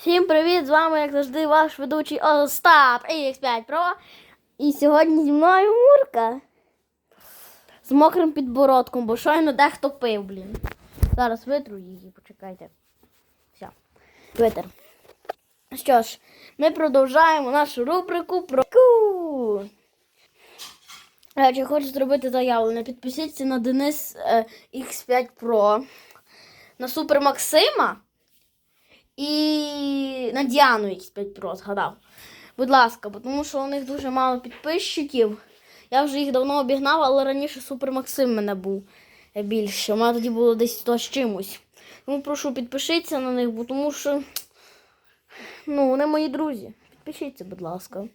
Всім привіт! З вами, як завжди, ваш ведучий Остап X5 Pro. І сьогодні зі мною Мурка. З мокрим підбородком, бо щойно дехто пив, блін. Зараз витру її, почекайте. Все. Витер. Що ж, ми продовжаємо нашу рубрику про ку. Речі, хочу зробити заявлення. Підпишіться на Денис е, X5 Pro, на Супер Максима і на Діану X5 Pro згадав. Будь ласка, тому що у них дуже мало підписчиків. Я вже їх давно обігнав, але раніше Супер Максим мене був більше. У мене тоді було десь 100 з чимось. Тому прошу підпишіться на них, бо тому що ну, вони мої друзі. Підпишіться, будь ласка.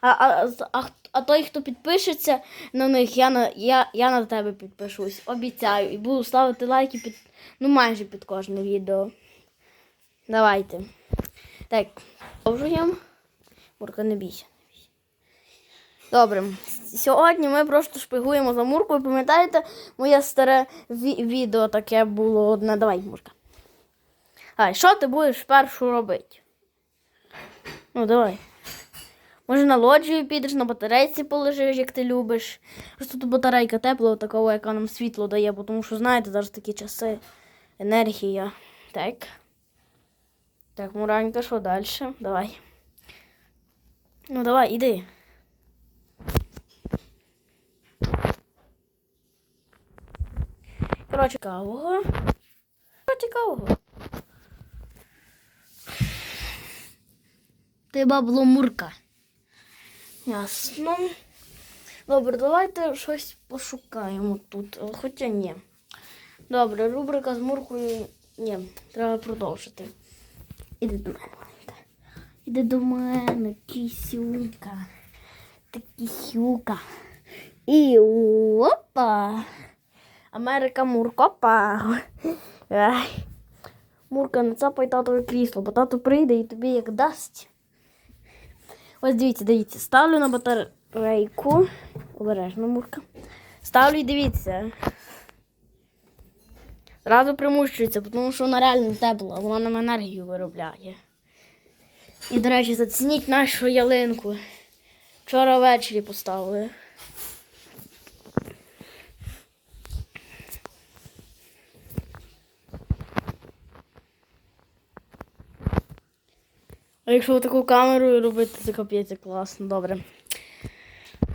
А, а, а, а той, хто підпишеться на них, я на, я, я на тебе підпишусь. Обіцяю. І буду ставити лайки під, ну, майже під кожне відео. Давайте. Так, продовжуємо. Мурка, не бійся. Добре. Сьогодні ми просто шпигуємо за Муркою. Пам'ятаєте, моє старе ві- відео таке було одне. Давай, Мурка. Давай, що ти будеш першу робити? Ну, давай. Може на лоджію підеш, на батарейці полежиш, як ти любиш. Просто тут батарейка тепла, такого, яка нам світло дає, тому що, знаєте, зараз такі часи, енергія. Так. Так, Муранька, що далі? Давай. Ну, давай, іди. Коротше, цікавого. Що цікавого? Ти бабло Мурка. Ясно. Добре, давайте щось пошукаємо тут. Хоча ні. Добре, рубрика з Муркою. Ні, треба продовжити. Іди до мене. Іди до мене, кисюнька. Ти кисюка. І опа. Америка Муркопа. Ай. Мурка, не цапай татове крісло, бо тато прийде і тобі як дасть. Ось дивіться, дивіться. Ставлю на батарейку. Обережно, Мурка. Ставлю і дивіться. Зразу примущується, тому що вона реально тепла, вона нам енергію виробляє. І, до речі, зацініть нашу ялинку. Вчора ввечері поставили. А якщо таку камерою робити, це капець класно, добре.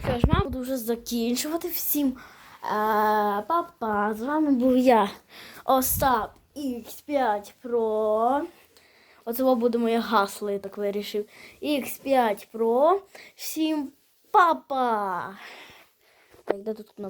Що ж, мам, буду вже закінчувати всім. А, папа, з вами був я, Остап X5 Pro. Оце буде моє гасло, я так вирішив. X5 Pro. Всім папа! Так, де тут?